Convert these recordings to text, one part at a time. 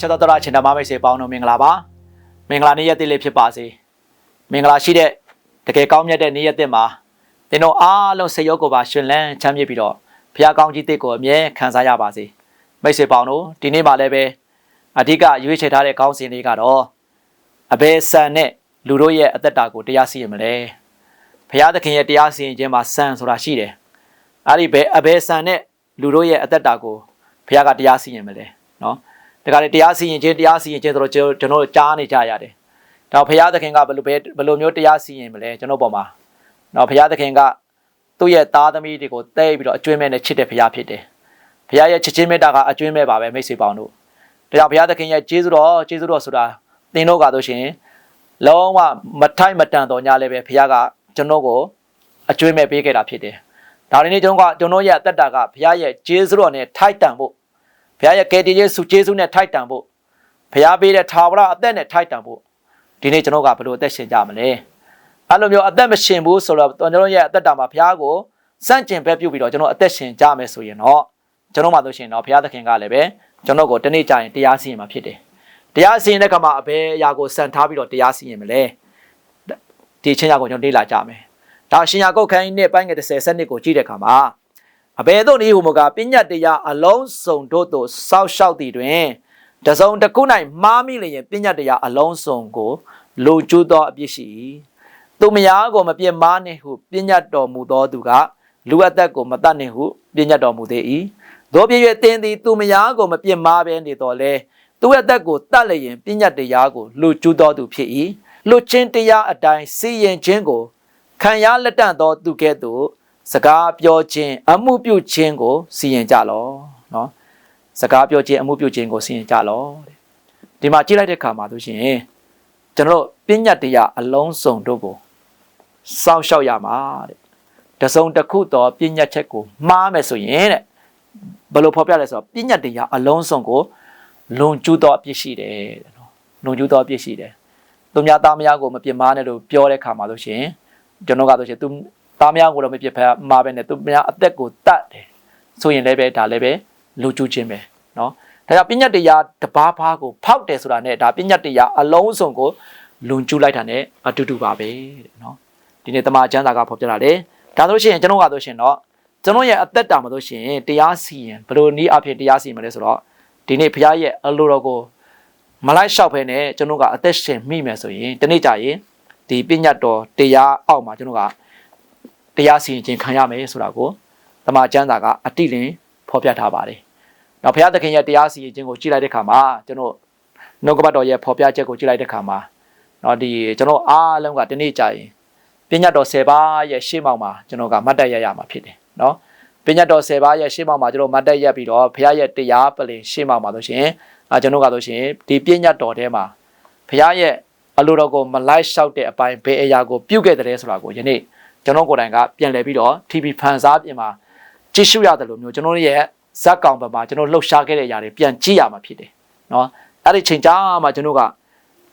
ချက်တော်တော်ချင်းဓမ္မမိတ်ဆွေပေါင်းတို့မင်္ဂလာပါမင်္ဂလာနေ့ရက်တစ်လေးဖြစ်ပါစေမင်္ဂလာရှိတဲ့တကယ်ကောင်းမြတ်တဲ့နေ့ရက်တစ်မှာသင်တို့အားလုံးစိတ်ရောကိုယ်ပါရှင်လန်းချမ်းမြေ့ပြီးတော့ဘုရားကောင်းကြီးတစ်ကိုအမြဲခံစားရပါစေမိတ်ဆွေပေါင်းတို့ဒီနေ့မှလည်းပဲအဓိကရွေးချယ်ထားတဲ့ကောင်းစဉ်လေးကတော့အဘယ်ဆန်နဲ့လူတို့ရဲ့အသက်တာကိုတရားစီရင်မလဲဘုရားသခင်ရဲ့တရားစီရင်ခြင်းမှာဆန်ဆိုတာရှိတယ်အဲ့ဒီဘယ်အဘယ်ဆန်နဲ့လူတို့ရဲ့အသက်တာကိုဘုရားကတရားစီရင်မလဲနော် ဒါကြတဲ့တရားစီရင်ခြင်းတရားစီရင်ခြင်းဆိုတော့ကျွန်တော်တို့ကြားနေကြရတယ်။ဒါဘုရားသခင်ကဘယ်လိုပဲဘယ်လိုမျိုးတရားစီရင်မလဲကျွန်တော်ပေါ်မှာ။တော့ဘုရားသခင်ကသူ့ရဲ့သားသမီးတွေကိုတဲပြီးတော့အကျွမ်းမဲ့နဲ့ချစ်တဲ့ဘုရားဖြစ်တယ်။ဘုရားရဲ့ချစ်ချင်းမေတ္တာကအကျွမ်းမဲ့ပါပဲမိတ်ဆွေပေါင်းတို့။ဒါကြောင့်ဘုရားသခင်ရဲ့ကျေးဇူးတော်ကျေးဇူးတော်ဆိုတာသင်တို့ကဆိုရှင်လုံးဝမထိုက်မတန်တော်ညာလည်းပဲဘုရားကကျွန်တော်ကိုအကျွမ်းမဲ့ပေးခဲ့တာဖြစ်တယ်။ဒါရင်းနေ့ကျွန်တော်ကကျွန်တော်ရဲ့အသက်တာကဘုရားရဲ့ကျေးဇူးတော်နဲ့ထိုက်တန်ဖို့ ဘုရားရဲ့ကယ်တင်ခြင်းစုကျေးဇူးနဲ့ထိုက်တန်ဖို့ဘုရားပေးတဲ့ထာဝရအသက်နဲ့ထိုက်တန်ဖို့ဒီနေ့ကျွန်တော်ကဘယ်လိုအသက်ရှင်ကြမလဲအဲ့လိုမျိုးအသက်မရှင်ဘူးဆိုတော့ကျွန်တော်ရဲ့အသက်တာမှာဘုရားကိုစန့်ကျင်ဘက်ပြုတ်ပြီးတော့ကျွန်တော်အသက်ရှင်ကြမယ်ဆိုရင်တော့ကျွန်တော်မှဆိုရှင်တော့ဘုရားသခင်ကလည်းပဲကျွန်တော်ကိုတနေ့ကျရင်တရားစီရင်မှာဖြစ်တယ်တရားစီရင်တဲ့ခါမှာအဘယ်အရာကိုစံထားပြီးတော့တရားစီရင်မလဲဒီချင်းရာကိုကျွန်တော်လေ့လာကြမယ်ဒါရှင်ရာကုတ်ခိုင်းနဲ့ပိုင်းငယ်30စနစ်ကိုကြည့်တဲ့ခါမှာ အဘယ်သို့နည်းဟူမူကားပညာတရားအလုံးစုံတို့သို့စောက်ရှောက်သည်တွင်တစုံတစ်ခု၌မှားမိလျင်ပညာတရားအလုံးစုံကိုလိုကျူးသောအပြစ်ရှိ၏သူမယားကိုမပြစ်မှားနှင့်ဟုပညာတော်မူသောသူကလူအသက်ကိုမတတ်နှင့်ဟုပညာတော်မူသေး၏တို့ပြည့်၍တင်းသည်သူမယားကိုမပြစ်မှားဘဲနေတော်လဲသူအသက်ကိုတတ်လျင်ပညာတရားကိုလိုကျူးသောသူဖြစ်၏လူချင်းတရားအတိုင်းစီရင်ခြင်းကိုခံရလက်တန့်သောသူကဲ့သို့ စကားပြောခြင်းအမှုပြုခြင်းကိုစီရင်ကြလောနော်စကားပြောခြင်းအမှုပြုခြင်းကိုစီရင်ကြလောတဲ့ဒီမှာကြည့်လိုက်တဲ့ခါမှာဆိုရှင်ကျွန်တော်တို့ပညာတရားအလုံးစုံတို့ကိုစောင့်ရှောက်ရမှာတဲ့တစုံတစ်ခုသောပညာချက်ကိုမှားမယ်ဆိုရင်တဲ့ဘယ်လိုဖော်ပြလဲဆိုတော့ပညာတရားအလုံးစုံကိုလွန်ကျူးသောအပြစ်ရှိတယ်တဲ့နော်လွန်ကျူးသောအပြစ်ရှိတယ်သူများသားမယားကိုမပြစ်မှားနဲ့လို့ပြောတဲ့ခါမှာဆိုရှင်ကျွန်တော်ကဆိုရှင်သူ သားများကိုတော့မပြစ်ဖက်မှာပဲနဲ့သူများအသက်ကိုတတ်တယ်ဆိုရင်လည်းပဲဒါလည်းပဲလူကျူးခြင်းပဲเนาะဒါကြောင့်ပညာတရားတပါးပါးကိုဖောက်တယ်ဆိုတာနဲ့ဒါပညာတရားအလုံးစုံကိုလွန်ကျူးလိုက်တာနဲ့အတူတူပါပဲတဲ့เนาะဒီနေ့တမန်ကျမ်းစာကဖော်ပြတာလေဒါဆိုရှင်ကျွန်တော်ကဆိုရှင်တော့ကျွန်တော်ရဲ့အသက်တာမှာဆိုရှင်တရားစီရင်ဘယ်လိုနည်းအဖြစ်တရားစီရင်မလဲဆိုတော့ဒီနေ့ဘုရားရဲ့အလိုတော်ကိုမလိုက်လျှောက်ဖဲနဲ့ကျွန်တော်ကအသက်ရှင်မိမယ်ဆိုရင်ဒီနေ့ကြရင်ဒီပညာတော်တရားအောက်မှာကျွန်တော်က တရားစီရင်ခြင်းခံရမယ်ဆိုတာကိုတမန်ကျမ်းစာကအတိလင်းဖော်ပြထားပါတယ်။နောက်ဘုရားသခင်ရဲ့တရားစီရင်ခြင်းကိုကြည့်လိုက်တဲ့အခါမှာကျွန်တော်နှုတ်ကပတ်တော်ရဲ့ဖော်ပြချက်ကိုကြည့်လိုက်တဲ့အခါမှာနော်ဒီကျွန်တော်အားလုံးကဒီနေ့ကြာရင်ပညာတော်10ပါးရဲ့ရှေ့မှောက်မှာကျွန်တော်ကမတ်တက်ရရမှာဖြစ်တယ်နော်ပညာတော်10ပါးရဲ့ရှေ့မှောက်မှာကျွန်တော်မတ်တက်ရက်ပြီးတော့ဘုရားရဲ့တရားပလင်ရှေ့မှောက်မှာဆိုရှင်အဲကျွန်တော်ကဆိုရှင်ဒီပညာတော်ထဲမှာဘုရားရဲ့အလိုတော်ကိုမလိုက်လျှောက်တဲ့အပိုင်းဘယ်အရာကိုပြုတ်ခဲ့တယ်ဆိုတာကိုယနေ့ ကျွန်တော်ကိုယ်တိုင်ကပြန်လဲပြီးတော့ TV ဖန်စားပြင်မှာကြည့်ရှုရတယ်လို့မျိုးကျွန်တော်ရဲ့ဇက်ကောင်ဘက်မှာကျွန်တော်လှုပ်ရှားခဲ့တဲ့အရာတွေပြန်ကြည့်ရမှာဖြစ်တယ်နော်အဲ့ဒီချိန်ကြာမှကျွန်တော်က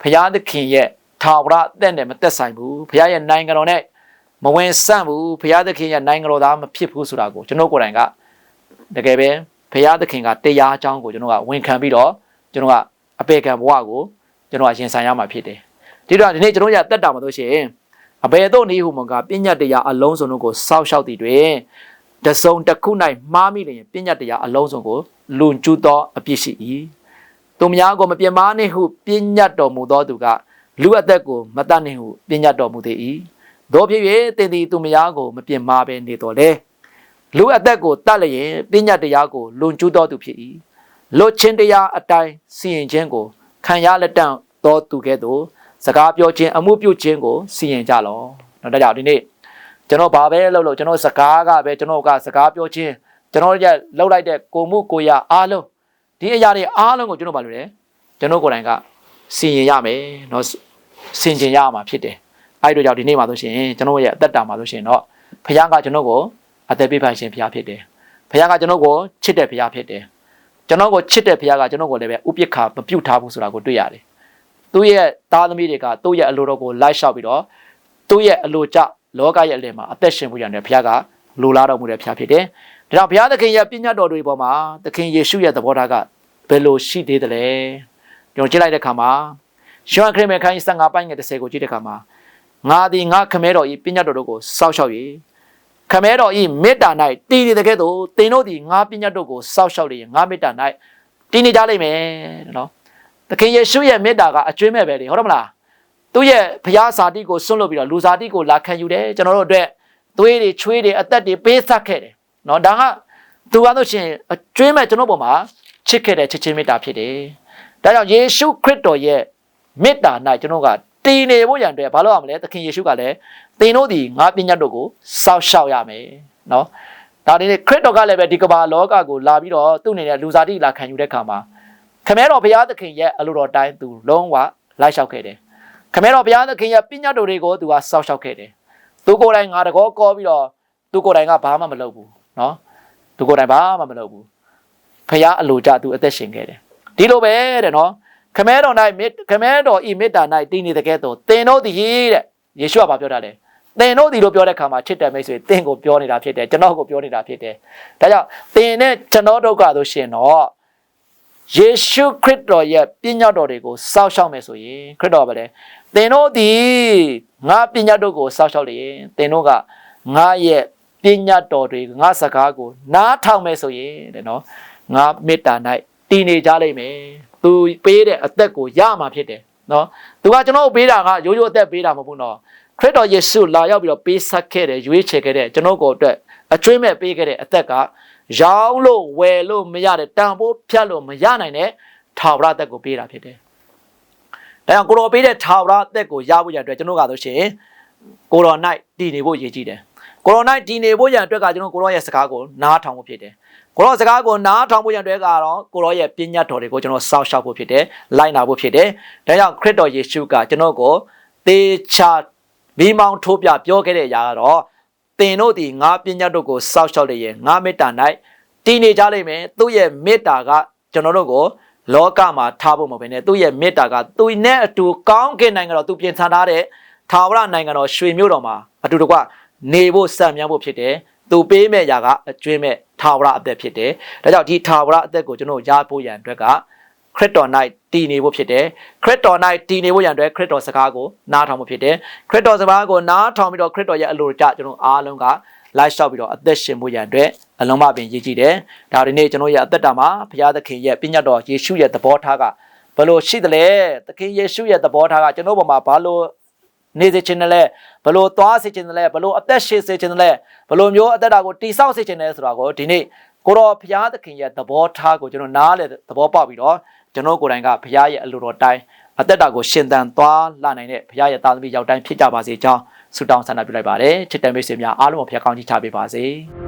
ဘုရားသခင်ရဲ့ထာဝရအသက်နဲ့မသက်ဆိုင်ဘူးဘုရားရဲ့နိုင်ငံတော်နဲ့မဝင်ဆန့်ဘူးဘုရားသခင်ရဲ့နိုင်ငံတော်သားမဖြစ်ဘူးဆိုတာကိုကျွန်တော်ကိုယ်တိုင်ကတကယ်ပဲဘုရားသခင်ကတရားအကြောင်းကိုကျွန်တော်ကဝန်ခံပြီးတော့ကျွန်တော်ကအပေကံဘဝကိုကျွန်တော်ကရင်ဆိုင်ရမှာဖြစ်တယ်ဒီတော့ဒီနေ့ကျွန်တော်ရတက်တာမှာတို့ရှင် အဘယ်သို့နည်းဟုမကပညာတရားအလုံးစုံတို့ကိုစောက်ရှောက်တည်တွင်တစုံတစ်ခု၌မှားမိလျင်ပညာတရားအလုံးစုံကိုလွန်ကျူးသောအပြစ်ရှိ၏သူများကိုမပြစ်မှားနှင့်ဟုပညာတော်မူသောသူကလူအသက်ကိုမတတ်နှင့်ဟုပညာတော်မူသေး၏တို့ဖြစ်၍သင်သည်သူများကိုမပြစ်မှားဘဲနေတော်လေလူအသက်ကိုတတ်လျင်ပညာတရားကိုလွန်ကျူးသောသူဖြစ်၏လွတ်ချင်းတရားအတိုင်းစီရင်ခြင်းကိုခံရလက်တန့်သောသူကဲ့သို့ စကားပြောခြင်းအမှုပြုခြင်းကိုစီရင်ကြလော။နော်ဒါကြောင့်ဒီနေ့ကျွန်တော်ဘာပဲလုပ်လို့ကျွန်တော်စကားကပဲကျွန်တော်ကစကားပြောခြင်းကျွန်တော်ရဲ့လှုပ်လိုက်တဲ့ကိုမှုကိုရအားလုံးဒီအရာတွေအားလုံးကိုကျွန်တော်ဘာလို့လဲကျွန်တော်ကိုယ်တိုင်ကစီရင်ရမယ်နော်စင်ကျင်ရမှာဖြစ်တယ်။အဲဒီတော့ကြောင့်ဒီနေ့မှာဆိုရှင်ကျွန်တော်ရဲ့အသက်တာမှာဆိုရှင်တော့ဖခင်ကကျွန်တော်ကိုအသက်ပေးပိုင်ရှင်ဖခင်ဖြစ်တယ်။ဖခင်ကကျွန်တော်ကိုချစ်တဲ့ဖခင်ဖြစ်တယ်။ကျွန်တော်ကိုချစ်တဲ့ဖခင်ကကျွန်တော်ကိုလည်းပဲဥပိ္ပခာမပြုတ်ထားဘူးဆိုတာကိုတွေ့ရတယ်။ သူ့ရဲ့သားသမီးတွေကသူ့ရဲ့အလိုတော်ကိုလိုက်လျှောက်ပြီးတော့သူ့ရဲ့အလိုကျလောကရဲ့အလယ်မှာအသက်ရှင်မှုရတယ်ဘုရားကလိုလားတော်မူတဲ့ဘုရားဖြစ်တယ်။ဒါကြောင့်ဘုရားသခင်ရဲ့ပညာတော်တွေပေါ်မှာသခင်ယေရှုရဲ့သဘောထားကဘယ်လိုရှိသေးတယ်လဲကျွန်တော်ကြည့်လိုက်တဲ့ခါမှာရှောခရစ်မေခိုင်း15ပိုင်းငယ်30ကိုကြည့်တဲ့ခါမှာငါသည်ငါခမဲတော်ဤပညာတော်တို့ကိုစောက်ရှောက်၍ခမဲတော်ဤမေတ္တာ၌တည်နေတဲ့ကဲ့သို့သင်တို့သည်ငါပညာတော်ကိုစောက်ရှောက်လျင်ငါမေတ္တာ၌တည်နေကြလိမ့်မယ်တဲ့နော် သခင်ယေရှုရဲ့မေတ္တာကအကျွမ်းမဲ့ပဲလေဟုတ်တယ်မလားသူ့ရဲ့ဘုရားစာတိကိုစွန့်လွတ်ပြီးတော့လူစာတိကိုလာခံယူတယ်ကျွန်တော်တို့အတွက်သွေးတွေချွေးတွေအသက်တွေပေးဆက်ခဲ့တယ်နော်ဒါကသူကားလို့ရှိရင်အကျွမ်းမဲ့ကျွန်တော်ပုံမှာချစ်ခဲ့တဲ့ချစ်ချင်းမေတ္တာဖြစ်တယ်ဒါကြောင့်ယေရှုခရစ်တော်ရဲ့မေတ္တာ၌ကျွန်တော်ကတည်နေဖို့ရန်အတွက်ဘာလို့ရမလဲသခင်ယေရှုကလည်းသင်တို့ဒီငါပညာတို့ကိုစောက်ရှောက်ရမယ်နော်ဒါဒီနေ့ခရစ်တော်ကလည်းပဲဒီကမ္ဘာလောကကိုလာပြီးတော့သူ့အနေနဲ့လူစားတိလာခံယူတဲ့ခါမှာ ခမဲတော်ဘုရားသခင်ရဲ့အလိုတော်တိုင်းသူလုံးဝလိုက်လျှောက်ခဲ့တယ်ခမဲတော်ဘုရားသခင်ရဲ့ပညာတော်တွေကိုသူကစောက်ရှောက်ခဲ့တယ်သူကိုယ်တိုင်ငါတကောကောပြီးတော့သူကိုယ်တိုင်ကဘာမှမလုပ်ဘူးနော်သူကိုယ်တိုင်ဘာမှမလုပ်ဘူးဖះအလိုကြသူအသက်ရှင်ခဲ့တယ်ဒီလိုပဲတဲ့နော်ခမဲတော်၌ခမဲတော်ဤမေတ္တာ၌တည်နေတဲ့ကဲ့သို့သင်တို့သည်တဲ့ယေရှုကဘာပြောတာလဲသင်တို့ဒီလိုပြောတဲ့ခါမှာချစ်တယ်မိတ်ဆွေသင်ကိုပြောနေတာဖြစ်တယ်ကျွန်တော်ကိုပြောနေတာဖြစ်တယ်ဒါကြောင့်သင်နဲ့ကျွန်တော်တို့ကဆိုရှင်တော့ ယေရှုခရစ်တော်ရဲ့ပညာတော်တွေကိုစောင့်ရှောက်မယ်ဆိုရင်ခရစ်တော်ကလည်းသင်တို့ဒီငါပညာတော်ကိုစောင့်ရှောက်လျင်သင်တို့ကငါရဲ့ပညာတော်တွေငါစကားကို နားထောင်မယ်ဆိုရင်တဲ့နော်ငါမေတ္တာ၌တည်နေကြလိမ့်မယ်သူပေးတဲ့အသက်ကိုရမှာဖြစ်တယ်နော်သူကကျွန်တော်ပေးတာကရိုးရိုးအသက်ပေးတာမဟုတ်ဘူးနော်ခရစ်တော်ယေရှုလာရောက်ပြီးတော့ပေးဆက်ခဲ့တဲ့ရွေးချယ်ခဲ့တဲ့ကျွန်တော်ကိုအတွက်အကျွေးမဲ့ပေးခဲ့တဲ့အသက်က ရောင်းလို့ဝယ်လို့မရတဲ့တန်ဖိုးဖြတ်လို့မရနိုင်တဲ့ထာဝရအသက်ကိုပေးတာဖြစ်တယ်။ဒါကြောင့်ကိုတော်ပေးတဲ့ထာဝရအသက်ကိုရဖို့ရအတွက်ကျွန်တော်ကဆိုရှင်ကိုတော်၌တည်နေဖို့ရည်ကြည်တယ်။ကိုတော်၌တည်နေဖို့ရအတွက်ကကျွန်တော်ကိုတော်ရဲ့စကားကိုနားထောင်ဖို့ဖြစ်တယ်။ကိုတော်စကားကိုနားထောင်ဖို့ရအတွက်ကတော့ကိုတော်ရဲ့ပညာတော်တွေကိုကျွန်တော်စောင့်ရှောက်ဖို့ဖြစ်တယ်။လိုက်နာဖို့ဖြစ်တယ်။ဒါကြောင့်ခရစ်တော်ယေရှုကကျွန်တော်ကိုသေချာမိမောင်ထိုးပြပြောခဲ့တဲ့အရာကတော့ သင်တို့ဒီငါပညာတို့ကိုစောက်ရှောက်လျက်ငါမေတ္တာ၌တည်နေကြလိမ့်မယ်သူ့ရဲ့မေတ္တာကကျွန်တော်တို့ကိုလောကမှာထားဖို့မဟုတ်ဘဲနဲ့သူ့ရဲ့မေတ္တာကသူနဲ့အတူကောင်းကင်နိုင်ငံတော်သူပြင်ဆင်ထားတဲ့ထာဝရနိုင်ငံတော်ရွှေမြို့တော်မှာအတူတကွနေဖို့စံမြန်းဖို့ဖြစ်တယ်သူပေးမဲ့ຢာကအကျွေးမဲ့ထာဝရအသက်ဖြစ်တယ်ဒါကြောင့်ဒီထာဝရအသက်ကိုကျွန်တော်ရဖို့ရန်အတွက်က ခရစ်တော်၌တည်နေဖို့ဖြစ်တယ်ခရစ်တော်၌တည်နေဖို့ရန်အတွက်ခရစ်တော်စကားကိုနားထောင်ဖို့ဖြစ်တယ်ခရစ်တော်စကားကိုနားထောင်ပြီးတော့ခရစ်တော်ရဲ့အလိုကြကျွန်တော်အားလုံးကလိုက်လျှောက်ပြီးတော့အသက်ရှင်ဖို့ရန်အတွက်အလုံးမပင်ရည်ကြည်တယ်ဒါဒီနေ့ကျွန်တော်ရဲ့အသက်တာမှာဘုရားသခင်ရဲ့ပညတ်တော်ယေရှုရဲ့သဘောထားကဘလို့ရှိတယ်လဲသခင်ယေရှုရဲ့သဘောထားကကျွန်တော်ပေါ်မှာဘာလို့နေစေခြင်းလဲဘလို့သွားစေခြင်းလဲဘလို့အသက်ရှင်စေခြင်းလဲဘလို့မျိုးအသက်တာကိုတိဆောက်စေခြင်းလဲဆိုတာကိုဒီနေ့ကိုတော်ဘုရားသခင်ရဲ့သဘောထားကိုကျွန်တော်နားလေသဘောပေါက်ပြီးတော့ ကျွန်တော်ကိုယ်တိုင်ကဘုရားရဲ့အလိုတော်တိုင်းအသက်တာကိုရှင်သန်သွားလာနိုင်တဲ့ဘုရားရဲ့သားသမီးရောက်တိုင်းဖြစ်ကြပါစေကြောင်းဆုတောင်းဆန္ဒပြုလိုက်ပါတယ်ချစ်တဲ့မိတ်ဆွေများအားလုံးကိုဘုရားကောင်းချီးချပေးပါစေ။